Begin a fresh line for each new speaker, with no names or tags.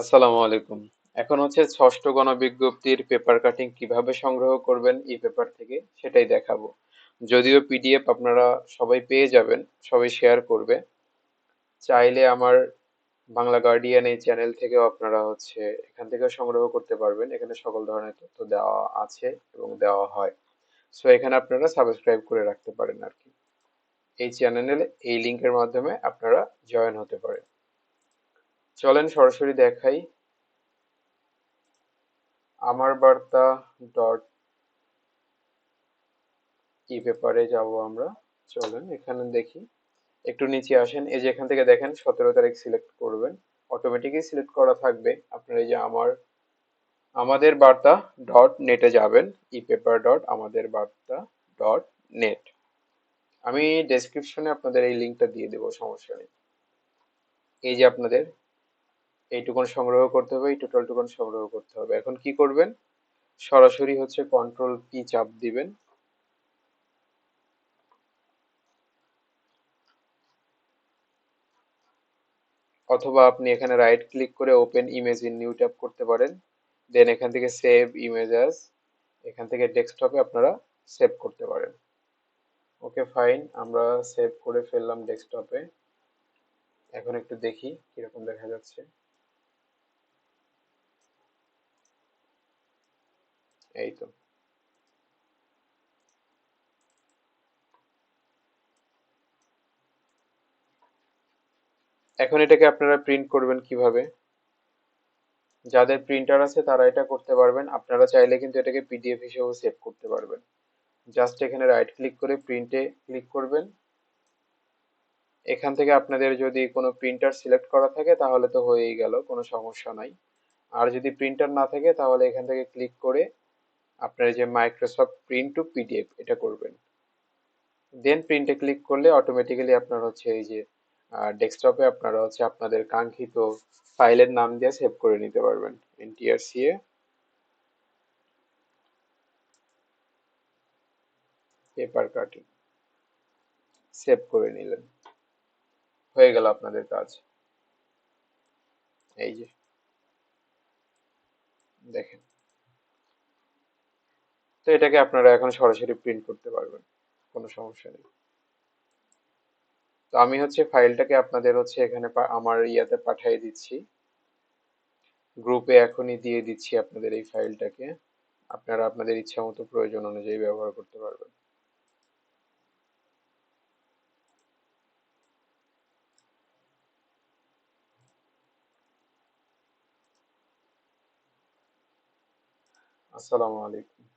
আসসালামু আলাইকুম। এখন হচ্ছে ষষ্ঠ গণবিজ্ঞপ্তির পেপার কাটিং কীভাবে সংগ্রহ করবেন এই পেপার থেকে সেটাই দেখাবো। যদিও পিডিএফ আপনারা সবাই পেয়ে যাবেন, সবাই শেয়ার করবে। চাইলে আমার বাংলা গার্ডিয়ান এই চ্যানেল থেকেও আপনারা হচ্ছে এখান থেকেও সংগ্রহ করতে পারবেন। এখানে সকল ধরনের তথ্য দেওয়া আছে এবং দেওয়া হয়। সো এখানে আপনারা সাবস্ক্রাইব করে রাখতে পারেন আর কি এই চ্যানেলে এই লিংকের মাধ্যমে আপনারা জয়েন হতে পারেন। চলেন সরাসরি দেখাই। আমার বার্তা ডট ই পেপারে যাব আমরা? চলেন এখানে দেখি। একটু নিচে আসেন, এই যে এখান থেকে দেখেন সতেরো তারিখ সিলেক্ট করবেন। অটোমেটিকই সিলেক্ট করা থাকবে। আপনার এই যে আমার, আমাদের বার্তা ডট নেটে যাবেন, ই পেপার ডট আমাদের বার্তা ডট নেট আমি ডেসক্রিপশনে আপনাদের এই লিঙ্কটা দিয়ে দেবো, সমস্যা নেই। এই যে আপনাদের এইটুকুন সংগ্রহ করতে হবে, এই টোটালটুকুন সংগ্রহ করতে হবে। এখন কি করবেন? সরাসরি হচ্ছে কন্ট্রোল পি চাপ দিবেন। অথবা আপনি এখানে রাইট ক্লিক করে open image in new tab করতে পারেন। দেন এখান থেকে সেভ ইমেজ এখান থেকে ডেস্কটপে আপনারা সেভ করতে পারেন। ওকে ফাইন আমরা সেভ করে ফেললাম ডেস্কটপে এখন একটু দেখি কীরকম দেখা যাচ্ছে। এই এখন এটাকে আপনারা প্রিন্ট করবেন কীভাবে? যাদের প্রিন্টার আছে তারা এটা করতে পারবেন। আপনারা চাইলে কিন্তু এটাকে পিডিএফ হিসেবেও সেভ করতে পারবেন। জাস্ট এখানে রাইট ক্লিক করে প্রিন্টে ক্লিক করবেন। এখান থেকে আপনাদের যদি কোনো প্রিন্টার সিলেক্ট করা থাকে তাহলে তো হয়েই গেল, কোনো সমস্যা নাই। আর যদি প্রিন্টার না থাকে তাহলে এখান থেকে ক্লিক করে আপনার যে মাইক্রোসফট প্রিন্ট টু পিডিএফ এটা করবেন। দেন প্রিন্টে ক্লিক করলে অটোমেটিক্যালি আপনার হচ্ছে এই যে ডেস্কটপে আপনারা হচ্ছে আপনাদের কাঙ্ক্ষিত ফাইলের নাম দিয়ে সেভ করে নিতে পারবেন। এনটিআরসিএ পেপার কাটিং সেভ করে নিলেন। হয়ে গেল আপনাদের কাজ। এই যে। দেখেন। তো এটাকে আপনারা এখন সরাসরি প্রিন্ট করতে পারবেন, কোনো সমস্যা নেই। তো আমি হচ্ছে ফাইলটাকে আপনাদের হচ্ছে এখানে আমার ইয়াতে পাঠিয়ে দিচ্ছি। গ্রুপে এখনই দিয়ে দিচ্ছি আপনাদের এই ফাইলটাকে। আপনারা আপনাদের ইচ্ছা মতো প্রয়োজন অনুযায়ী ব্যবহার করতে পারবেন। আসসালামু আলাইকুম।